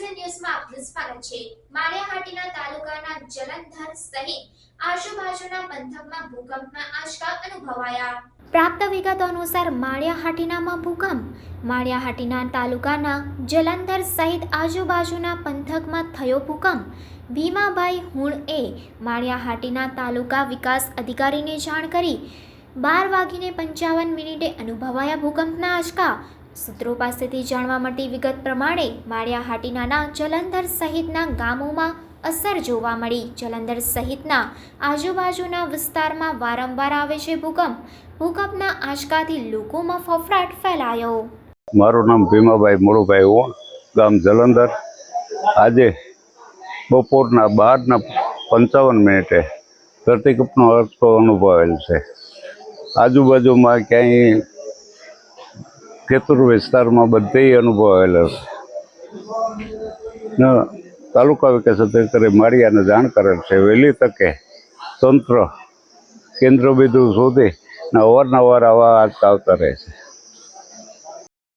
આપનું સ્વાગત છે. માળિયાહાટીના તાલુકાના જલંધર સહિત આજુબાજુના પંથકમાં ભૂકંપના આંચકા અનુભવાયા. પ્રાપ્ત વિગતો અનુસાર માળિયાહાટીનામાં ભૂકંપ, માળિયાહાટીના તાલુકાના જલંધર સહિત આજુબાજુના પંથકમાં થયો ભૂકંપ. ભીમાભાઈ હુણએ માળિયાહાટીના તાલુકા વિકાસ અધિકારીને જાણ કરી, બાર વાગીને પંચાવન મિનિટે અનુભવાયા ભૂકંપના આંચકા. સૂત્રો પાસેથી જાણવા મળતી વિગત પ્રમાણે માળિયાહાટીનાના જલંધર સહિતના ગામોમાં અસર જોવા મળી. જલંધર સહિતના આજુબાજુના વિસ્તારમાં વારંવાર આવે છે ભૂકંપ. ભૂકંપના આંચકાથી લોકોમાં ફફડાટ ફેલાયો. મારું નામ ભીમાભાઈ મોડુભાઈ હું ગામ જલંધર. આજે બપોરના બારના પંચાવન મિનિટે ધરતીકંપનો અર્થો અનુભવેલ છે. આજુબાજુમાં ક્યાંય ખેતર વિસ્તારમાં બધે અનુભવેલો છે. તાલુકા વિકાસ અધિકારી માળિયાને જાણ કરેલ છે, વહેલી તકે તંત્ર કેન્દ્ર બિંદુ ને અવારનવાર આવા આવતા રહે છે.